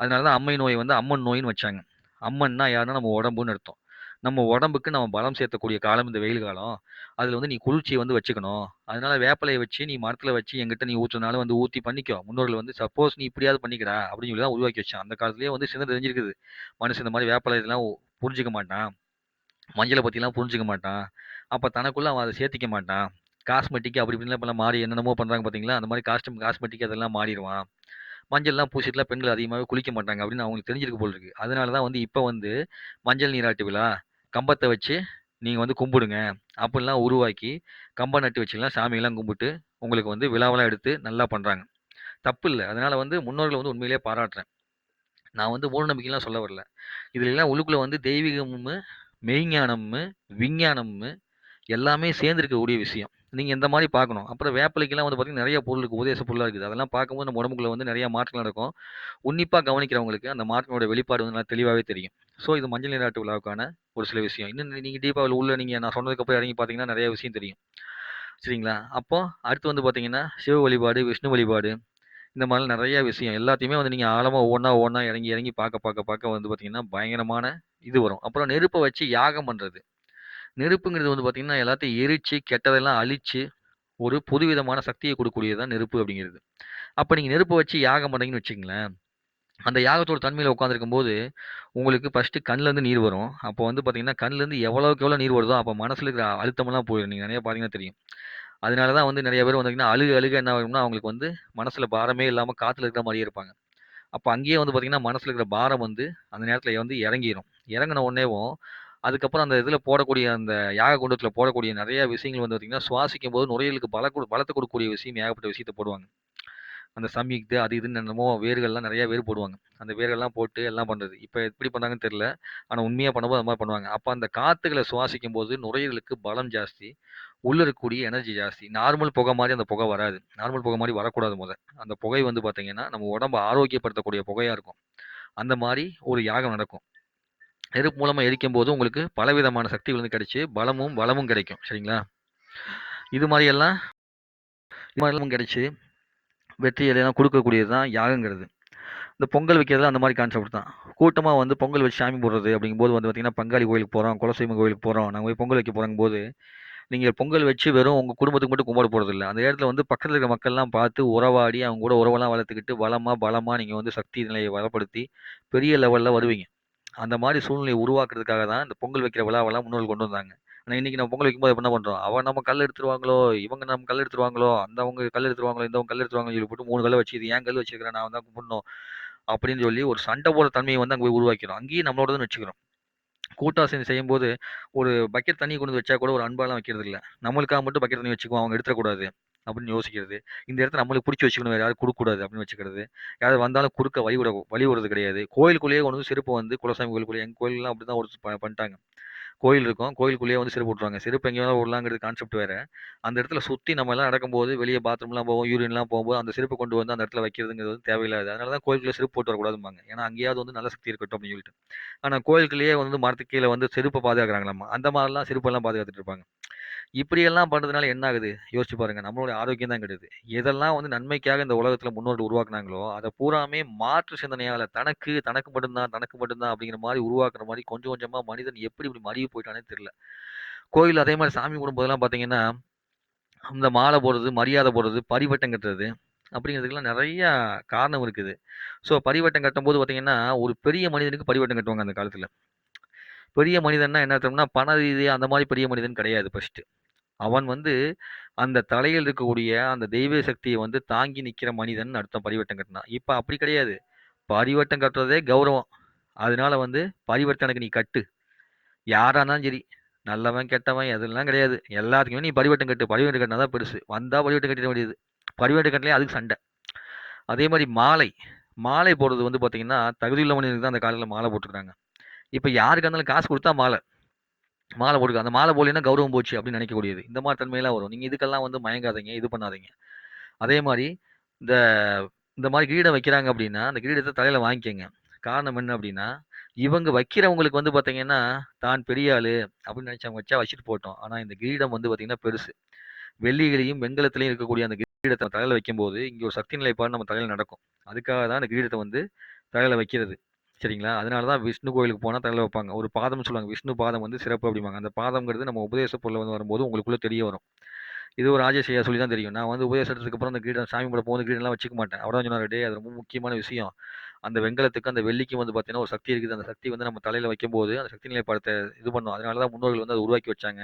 அதனால தான் அம்மை நோய் வந்து அம்மன் நோயின்னு வச்சாங்க. அம்மன்னா யாருன்னா நம்ம உடம்புன்னு அர்த்தம். நம்ம உடம்புக்கு நம்ம பலம் சேர்த்தக்கூடிய காலம் இந்த வெயில் காலம். அதில் வந்து நீ குளிர்ச்சியை வந்து வச்சுக்கணும். அதனால வேப்பலையை வச்சு நீ மரத்தில் வச்சு எங்கிட்ட நீ ஊற்றினாலும் வந்து ஊற்றி பண்ணிக்கோ. முன்னோர்கள் வந்து சப்போஸ் நீ இப்படியாவது பண்ணிக்கடா அப்படின்னு சொல்லி தான் உருவாக்கி வச்சான். அந்த காலத்திலேயே வந்து சின்ன தெரிஞ்சிருக்குது. மனுஷன் இந்த மாதிரி வேப்பிலை இதெல்லாம் புரிஞ்சிக்க மாட்டான். மஞ்சளை பற்றிலாம் புரிஞ்சுக்க மாட்டான். அப்போ தனக்குள்ளே அவன் அதை சேர்த்திக்க மாட்டான். காஸ்மெட்டிக் அப்படி இப்படின்லாம் இப்போலாம் மாறி என்னென்னமோ பண்ணுறாங்க பார்த்தீங்களா? அந்த மாதிரி காஸ்டம் காஸ்மெட்டிக் அதெல்லாம் மாறிடுவான் மஞ்சள்லாம் பூசிட்டுலாம் பெண்கள் அதிகமாகவே குளிக்க மாட்டாங்க அப்படின்னு அவங்களுக்கு தெரிஞ்சிருக்கு போல் இருக்குது அதனால தான் வந்து இப்போ வந்து மஞ்சள் நீராட்டு விழா, கம்பத்தை வச்சு நீங்கள் வந்து கும்பிடுங்க. அப்படிலாம் உருவாக்கி, கம்பம் நட்டு வச்சுலாம் சாமியெல்லாம் கும்பிட்டு, உங்களுக்கு வந்து விழாவெல்லாம் எடுத்து நல்லா பண்ணுறாங்க தப்பு இல்லை அதனால் வந்து முன்னோர்கள் வந்து உண்மையிலேயே பாராட்டுறேன். நான் வந்து மூட நம்பிக்கைலாம் சொல்ல வரல. இதுலலாம் எல்லாம் உள்ளுக்குள்ள வந்து தெய்வீகமும் மெய்ஞானமு, விஞ்ஞானமு எல்லாமே சேர்ந்துருக்கக்கூடிய விஷயம். நீங்கள் இந்த மாதிரி பார்க்கணும். அப்புறம் வேப்பிலைக்கெல்லாம் வந்து பார்த்தீங்கன்னா, நிறைய பொருளுக்கு இருக்கு. உபதேச இருக்குது. அதெல்லாம் பார்க்கும்போது நம்ம உடம்புக்குள்ள வந்து நிறைய மாற்றங்கள் நடக்கும். உன்னிப்பாக கவனிக்கிறவங்களுக்கு அந்த மாற்றங்களோட வெளிப்பாடு வந்து நல்லா தெளிவாகவே தெரியும். ஸோ இது மஞ்சள் நீராட்டு விழாவுக்கான ஒரு சில விஷயம். இன்னும் நீங்கள் தீபாவளி உள்ள நீங்கள் நான் சொன்னதுக்கப்புறம் இறங்கி பார்த்தீங்கன்னா, நிறைய விஷயம் தெரியும். சரிங்களா? அப்போ அடுத்து வந்து பார்த்தீங்கன்னா, சிவ வழிபாடு, விஷ்ணு வழிபாடு இந்த மாதிரி நிறைய விஷயம். எல்லாத்தையுமே வந்து நீங்கள் ஆழமாக ஒவ்வொன்றா ஒவ்வொன்றா இறங்கி, இறங்கி பார்க்க, பார்க்க, பார்க்க வந்து பார்த்தீங்கன்னா, பயங்கரமான இது வரும். அப்புறம் நெருப்பை வச்சு யாகம் பண்ணுறது நெருப்புங்கிறது வந்து பார்த்தீங்கன்னா, எல்லாத்தையும் எரிச்சு, கெட்டதெல்லாம் அழித்து ஒரு புதுவிதமான சக்தியை கொடுக்கக்கூடியது தான் நெருப்பு அப்படிங்கிறது. அப்போ நீங்கள் நெருப்பை வச்சு யாகம் பண்ணிங்கன்னு வச்சுக்கங்களேன், அந்த யாகத்தோட தன்மையில் உட்காந்துருக்கும் போது உங்களுக்கு ஃபஸ்ட்டு கண்லேருந்து நீர் வரும். அப்போ வந்து பார்த்தீங்கன்னா, கண்ணிலேருந்து எவ்வளோக்கு எவ்வளோ நீர் வருதோ, அப்போ மனசில் இருக்கிற அழுத்தமெல்லாம் போயிடும் நீங்கள் நிறைய பார்த்தீங்கன்னா தெரியும். அதனால தான் வந்து நிறைய பேர் வந்தீங்கன்னா, அழுக அழுக என்ன ஆகும்னா, அவங்களுக்கு வந்து மனசில் பாரமே இல்லாமல் காற்றுல இருக்கிற மாதிரியே இருப்பாங்க. அப்போ அங்கேயே வந்து பார்த்திங்கன்னா மனசில் இருக்கிற பாரம் வந்து அந்த நேரத்தில் வந்து இறங்கிரும். இறங்குன உடனேவும், அதுக்கப்புறம் அந்த இதில் போடக்கூடிய அந்த யாக குண்டத்தில் போடக்கூடிய நிறைய விஷயங்கள் வந்து பார்த்தீங்கன்னா, சுவாசிக்கும்போது நுரையீரலுக்கு பல குடு கொடுக்கக்கூடிய விஷயம் ஏகப்பட்ட விஷயத்தை போடுவாங்க. அந்த சம்யுக்து அது இதுன்னு என்னமோ வேர்கள்லாம் நிறையா வேர் போடுவாங்க. அந்த வேர்கள்லாம் போட்டு எல்லாம் பண்ணுறது இப்போ எப்படி பண்ணாங்கன்னு தெரியல. ஆனால் உண்மையாக பண்ணும்போது அது மாதிரி பண்ணுவாங்க. அப்போ அந்த காத்துகள சுவாசிக்கும்போது நுரையீரலுக்கு பலம் ஜாஸ்தி. உள்ள இருக்கக்கூடிய எனர்ஜி ஜாஸ்தி. நார்மல் புகை மாதிரி அந்த புகை வராது. நார்மல் புகை மாதிரி வரக்கூடாது முதல் அந்த புகை வந்து பார்த்திங்கன்னா நம்ம உடம்ப ஆரோக்கியப்படுத்தக்கூடிய புகையாக இருக்கும். அந்த மாதிரி ஒரு யாகம் நடக்கும். நெருப்பு எரிக்கும் போதும் உங்களுக்கு பலவிதமான சக்திகள் வந்து கிடைச்சி பலமும், வளமும் கிடைக்கும். சரிங்களா? இது மாதிரியெல்லாம் இது மாதிரிலாம் கிடைச்சி வெற்றி வெற்றியெல்லாம் கொடுக்கக்கூடியது தான் யாகங்கிறது. இந்த பொங்கல் வைக்கிறதுல அந்த மாதிரி கான்செப்ட் தான். கூட்டமாக வந்து பொங்கல் வச்சு சாமி போடுறது அப்படிங்கும்போது வந்து பார்த்தீங்கன்னா, பங்காளி கோயிலுக்கு போகிறோம் குலதெய்வம் கோயிலுக்கு போகிறோம் நாங்கள் போய் பொங்கல் வைக்க போகிறங்கும்போது நீங்கள் பொங்கல் வச்சு வெறும் உங்கள் குடும்பத்துக்கு மட்டும் கும்பிட இல்லை அந்த இடத்துல வந்து பக்கத்தில் இருக்கிற மக்கள்லாம் பார்த்து உறவாடி, அவங்க கூட உறவெல்லாம் வளர்த்துக்கிட்டு, வளமாக பலமாக நீங்கள் வந்து சக்தி நிலையை வளப்படுத்தி பெரிய லெவலில் வருவீங்க. அந்த மாதிரி சூழ்நிலையை உருவாக்குறதுக்காக தான் இந்த பொங்கல் வைக்கிற விழாவெல்லாம் முன்னோர்கள் கொண்டு வந்தாங்க. ஆனால் இன்னைக்கு நம்ம பொங்கல் வைக்கும்போது என்ன பண்ணுறோம் அவன் நம்ம கல் எடுத்துருவாங்களோ, இவங்க நம்ம கல் எடுத்துருவாங்களோ, அந்தவங்க கல் எடுத்துருவாங்களோ, இந்தவங்க கல் எடுத்துருவாங்கன்னு சொல்லி போட்டு மூணு கல் வச்சு, இது ஏன் கல் வச்சிருக்கிறேன் நான் தான் கும்பிடணும். அப்படின்னு சொல்லி ஒரு சண்டை போடுற தன்மையை வந்து அங்கே போய் உருவாக்கிறோம். அங்கேயும் நம்மளோடதுன்னு வச்சுக்கிறோம். கூட்டா சேர்ந்து செய்யும்போது, ஒரு பக்கெட் தண்ணி கொண்டு வந்து வச்சா கூட ஒரு அன்பாலாம் வைக்கிறதில்ல. நம்மளுக்காக மட்டும் பக்கெட் தண்ணி வச்சுக்குவோம். அவங்க எடுத்துடக்கூடாது அப்படின்னு யோசிக்கிறது. இந்த இடத்த நம்மளுக்கு பிடிச்சி வச்சுக்கணும். யாராவது யாரும் அப்படின்னு வச்சுக்கிறது. யாராவது வந்தாலும் குறுக்க வழி விட வழி விடுறது கிடையாது. கோயிலுக்குள்ளேயே கொண்டு வந்து செருப்பு வந்து குலசாமி கோயிலுக்குள்ளேயே எங்கள் கோயில்லாம் அப்படிதான் ஒரு பண்ணிட்டாங்க. கோயில் இருக்கும். கோயிலுக்குள்ளேயே வந்து செருப்பு விட்டுருவாங்க. செருப்பு எங்கேயாவது வேணா விடலாங்கிறது கான்செப்ட் வேறு அந்த இடத்துல சுற்றி நம்ம எல்லாம் நடக்கும்போது, வெளியே பாத்ரூம்லாம் போவோம், யூரின்லாம் போகும்போது அந்த செருப்பு கொண்டு வந்து அந்த இடத்துல வைக்கிறதுங்கிறது வந்து தேவையில்லாது அதனால தான் கோயிலுக்குள்ளே செருப்பு போட்டு வரக்கூடாதும்பாங்க. ஏன்னா அங்கேயாவது வந்து நல்ல சக்தி இருக்கட்டும் அப்படின்னு சொல்லிட்டு. ஆனால் கோயிலுக்குள்ளேயே வந்து மரத்துக்கு கீழே வந்து செருப்பை பாதுகாக்கிறாங்களாமா. அந்த மாதிரிலாம் செருப்பெல்லாம் பாதுகாத்துட்டு இருப்பாங்க. இப்படியெல்லாம் பண்ணுறதுனால என்ன ஆகுது? யோசிச்சு பாருங்கள் நம்மளுடைய ஆரோக்கியம் தான் கிடையாது எதெல்லாம் வந்து நன்மைக்காக இந்த உலகத்தில் முன்னோர்கள் உருவாக்குனாங்களோ, அதை பூராமே மாற்று சிந்தனையால் தனக்கு, தனக்கு மட்டும்தான் தனக்கு மட்டும்தான் அப்படிங்கிற மாதிரி உருவாக்குற மாதிரி கொஞ்சம் கொஞ்சமாக மனிதன் எப்படி இப்படி மறிவு போயிட்டானே தெரியல. கோயில் அதே மாதிரி சாமி கும்பிடும்போதெல்லாம் பார்த்தீங்கன்னா, இந்த மாலை போடுறது, மரியாதை போடுறது, பரிவட்டம் கட்டுறது அப்படிங்கிறதுக்கெல்லாம் நிறையா காரணம் இருக்குது. ஸோ பரிவட்டம் கட்டும்போது பார்த்தீங்கன்னா, ஒரு பெரிய மனிதனுக்கு பரிவட்டம் கட்டுவாங்க அந்த காலத்தில் பெரிய மனிதன்னா என்ன அர்த்தம்னா, பண ரீதியாக அந்த மாதிரி பெரிய மனிதன் கிடையாது ஃபஸ்ட்டு அவன் வந்து அந்த தலையில் இருக்கக்கூடிய அந்த தெய்வ சக்தியை வந்து தாங்கி நிற்கிற மனிதன் அர்த்தம் பரிவட்டம் கட்டினா. இப்போ அப்படி கிடையாது. பரிவட்டம் கட்டுறதே கௌரவம். அதனால வந்து பரிவர்த்தனைக்கு எனக்கு நீ கட்டு. யாரா இருந்தாலும் சரி. நல்லவன், கெட்டவன் எதுலாம் கிடையாது. எல்லாத்துக்குமே நீ பரிவட்டம் கட்டு. பரிவட்டம் கட்டினா தான் பெருசு. வந்தால் பரிவட்டம் கட்டிட வேண்டியது. பரிவட்டம் கட்டலையா அதுக்கு சண்டை. அதே மாதிரி மாலை. மாலை போடுறது வந்து பார்த்தீங்கன்னா, தகுதியுள்ள மனிதனுக்கு தான் அந்த காலத்தில் மாலை போட்டுருக்காங்க. இப்போ யாருக்கா இருந்தாலும் காசு கொடுத்தா மாலை. மாலை போட்டுக்க. அந்த மாலை போடலைன்னா கௌரவம் போச்சு அப்படின்னு நினைக்கக்கூடியது. இந்த மாதிரி தன்மையெல்லாம் வரும். நீங்கள் இதுக்கெல்லாம் வந்து மயங்காதீங்க. இது பண்ணாதீங்க. அதே மாதிரி இந்த இந்த மாதிரி கிரீடம் வைக்கிறாங்க அப்படின்னா, அந்த கிரீடத்தை தலையில் வாங்கிக்கங்க. காரணம் என்ன அப்படின்னா, இவங்க வைக்கிறவங்களுக்கு வந்து பார்த்தீங்கன்னா, தான் பெரிய ஆள் அப்படின்னு நினச்சவங்க வச்சா வச்சுட்டு போட்டோம் ஆனால் இந்த கிரீடம் வந்து பார்த்தீங்கன்னா பெருசு. வெள்ளிகளையும் வெங்கலத்திலையும் இருக்கக்கூடிய அந்த கிரீடத்தை தலையில் வைக்கும்போது, இங்கே ஒரு சக்தி நிலைப்பாடு நம்ம தலையில் நடக்கும். அதுக்காக தான் அந்த கிரீடத்தை வந்து தலையில் வைக்கிறது. சரிங்களா? அதனால தான் விஷ்ணு கோயிலுக்கு போனால் தலையில் வைப்பாங்க. ஒரு பாதம்னு சொல்லுவாங்க. விஷ்ணு பாதம் வந்து சிறப்பு அப்படிம்பாங்க. அந்த பாதம்ங்கிறது நம்ம உபதேச பொருள் வந்து வரும்போது உங்களுக்குள்ளே தெரிய வரும். இது ஒரு ராஜேஷ் சொல்லி தான் தெரியும். நான் வந்து உபதேசம் எடுத்ததுக்கு அப்புறம் அந்த கிரீடம் சாமி கூட போகும்போது கிரீடெல்லாம் வச்சுக்க மாட்டேன். அவர் தான் சொன்னாரு, அது ரொம்ப முக்கியமான விஷயம். அந்த வெங்கலத்துக்கு அந்த வெள்ளிக்கு வந்து பார்த்தீங்கன்னா, ஒரு சக்தி இருக்குது. அந்த சக்தி வந்து நம்ம தலையில் வைக்கும்போது, அந்த சக்தி நிலைப்பாடத்த இது பண்ணும். அதனால தான் முன்னோர்கள் வந்து அதை உருவாக்கி வச்சாங்க.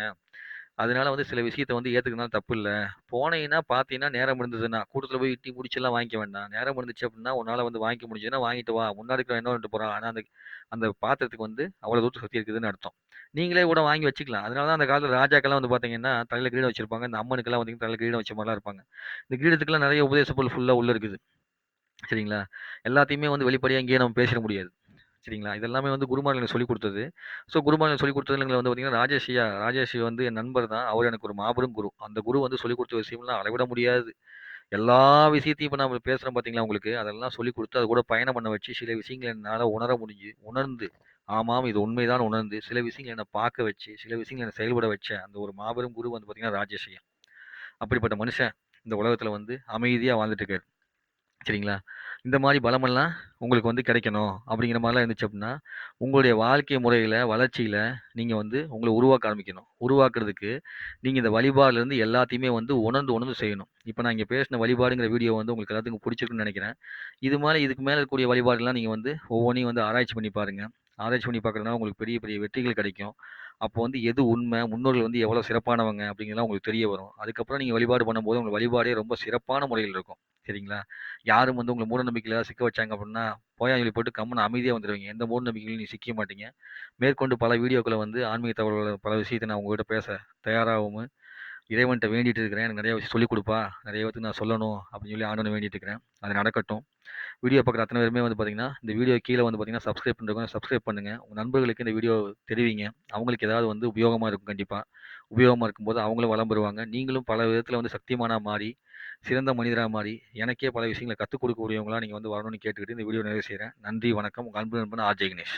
அதனால வந்து சில விஷயத்த வந்து ஏத்துக்கிறதுனால தப்பு இல்லை போனீங்கன்னா, பார்த்தீங்கன்னா, நேரம் இருந்ததுன்னா, கூட்டத்தில் போய் இட்டி முடிச்செல்லாம் வாங்கிக்க வேண்டாம். நேரம் இருந்துச்சு அப்படின்னா, உன்னால் வந்து வாங்கிக்க முடிஞ்சதுன்னா வாங்கிட்டு வா. முன்னாடி இருக்கிறவன் என்ன ஆனால் அந்த அந்த பாத்திரத்துக்கு வந்து அவ்வளோ தூரத்து சக்தி இருக்குதுன்னு அர்த்தம். நீங்களே கூட வாங்கி வச்சுக்கலாம். அதனால தான் அந்த காலத்தில் ராஜாக்கெல்லாம் வந்து பார்த்தீங்கன்னா, தலையில் கிரீடம் வச்சிருப்பாங்க. இந்த அம்மனுக்கெல்லாம் வந்து தலையில் கிரீடம் வச்ச மாதிரிலாம் இருப்பாங்க. இந்த கிரீடத்துக்குலாம் நிறைய உபதேச பொருள் ஃபுல்லாக உள்ளே இருக்குது. சரிங்களா? எல்லாத்தையுமே வந்து வெளிப்படையாக இங்கேயே நம்ம பேசிட முடியாது. சரிங்களா? இதெல்லாமே வந்து குருமார்கள் எனக்கு சொல்லிக் கொடுத்தது ஸோ குருமார்கள் சொல்லிக் குடுத்ததுல வந்து பார்த்தீங்கன்னா, ராஜேஷியா ராஜேஷி வந்து என் நண்பர் தான். அவர் எனக்கு ஒரு மாபெரும் குரு. அந்த குரு வந்து சொல்லிக் கொடுத்த விஷயம்லாம் அளவிட முடியாது. எல்லா விஷயத்தையும் இப்போ நம்ம பேசுகிறோம் பார்த்தீங்களா உங்களுக்கு, அதெல்லாம் சொல்லிக் கொடுத்து அது கூட பயணம் பண்ண வச்சு, சில விஷயங்களை என்னால் உணர முடிஞ்சு, உணர்ந்து, ஆமாம் இது உண்மைதான் உணர்ந்து, சில விஷயங்கள என்ன பார்க்க வச்சு, சில விஷயங்கள் என்ன செயல்பட வச்ச அந்த ஒரு மாபெரும் குரு வந்து பார்த்தீங்கன்னா, ராஜேஷியா அப்படிப்பட்ட மனுஷன் இந்த உலகத்தில் வந்து அமைதியாக வாழ்ந்துட்டு இருக்காரு. சரிங்களா? இந்த மாதிரி பலமெல்லாம் உங்களுக்கு வந்து கிடைக்கணும் அப்படிங்கிற மாதிரிலாம் இருந்துச்சு அப்படின்னா, உங்களுடைய வாழ்க்கை முறையில் வளர்ச்சியில் நீங்கள் வந்து உங்களை உருவாக்க ஆரம்பிக்கணும். உருவாக்குறதுக்கு நீங்கள் இந்த வழிபாடுலேருந்து எல்லாத்தையுமே வந்து உணர்ந்து உணர்ந்து செய்யணும். இப்போ நான் இங்கே பேசின வழிபாடுங்கிற வீடியோ வந்து உங்களுக்கு எல்லாத்துக்கும் பிடிச்சிருக்குன்னு நினைக்கிறேன் இது மாதிரி இதுக்கு மேலே இருக்கக்கூடிய வழிபாடுலாம் நீங்கள் வந்து ஒவ்வொன்றையும் வந்து ஆராய்ச்சி பண்ணி பாருங்கள் ஆராய்ச்சி பண்ணி பார்க்குறதுனா உங்களுக்கு பெரிய பெரிய வெற்றிகள் கிடைக்கும். அப்போ வந்து எது உண்மை, முன்னோர்கள் வந்து எவ்வளோ சிறப்பானவங்க அப்படிங்கிறதெல்லாம் உங்களுக்கு தெரிய வரும். அதுக்கப்புறம் நீங்கள் வழிபாடு பண்ணும்போது உங்களுக்கு வழிபாடே ரொம்ப சிறப்பான முறையில் இருக்கும். சரிங்களா? யாரும் வந்து உங்களை மூடநம்பிக்கையில் சிக்க வச்சாங்க அப்படின்னா, போயான்னு சொல்லி போட்டு கம்மன் அமைதியாக வந்துடுவீங்க எந்த மூட நீ சிக்க மாட்டீங்க. மேற்கொண்டு பல வீடியோக்களை வந்து ஆன்மீக தகவல்கள் பல விஷயத்தை நான் உங்கள்கிட்ட பேச தயாராகவும், இறைவன்கிட்ட வேண்டிகிட்டு இருக்கிறேன். எனக்கு நிறைய விஷயம் சொல்லிக் கொடுப்பா நிறைய பேருக்கு நான் சொல்லணும் அப்படின்னு சொல்லி ஆண்டவன வேண்டிட்டு இருக்கிறேன். அது நடக்கட்டும். வீடியோ பார்க்குற அத்தனை பேருமே வந்து பார்த்தீங்கன்னா, இந்த வீடியோ கீழே வந்து பார்த்தீங்கன்னா, சப்ஸ்கிரைப் பண்ணுறவங்க சப்ஸ்கிரைப் பண்ணுங்க. உங்கள் நண்பர்களுக்கு இந்த வீடியோ தெரிவிங்க. அவங்களுக்கு ஏதாவது வந்து உபயோகமாக இருக்கும் கண்டிப்பாக உபயோகமாக இருக்கும்போது அவங்களும் வளம் பெறுவாங்க. நீங்களும் பல விதத்தில் வந்து சக்திமானாக மாறி, சிறந்த மனிதரா மாறி, எனக்கே பல விஷயங்களை கற்றுக் கொடுக்கக்கூடியவங்களா நீங்கள் வந்து வரணும்னு கேட்டுக்கிட்டு இந்த வீடியோ நிறைவு செய்கிறேன் நன்றி, வணக்கம். உங்கள் அன்பு நண்பன் ஆர். ஜெய் கணேஷ்.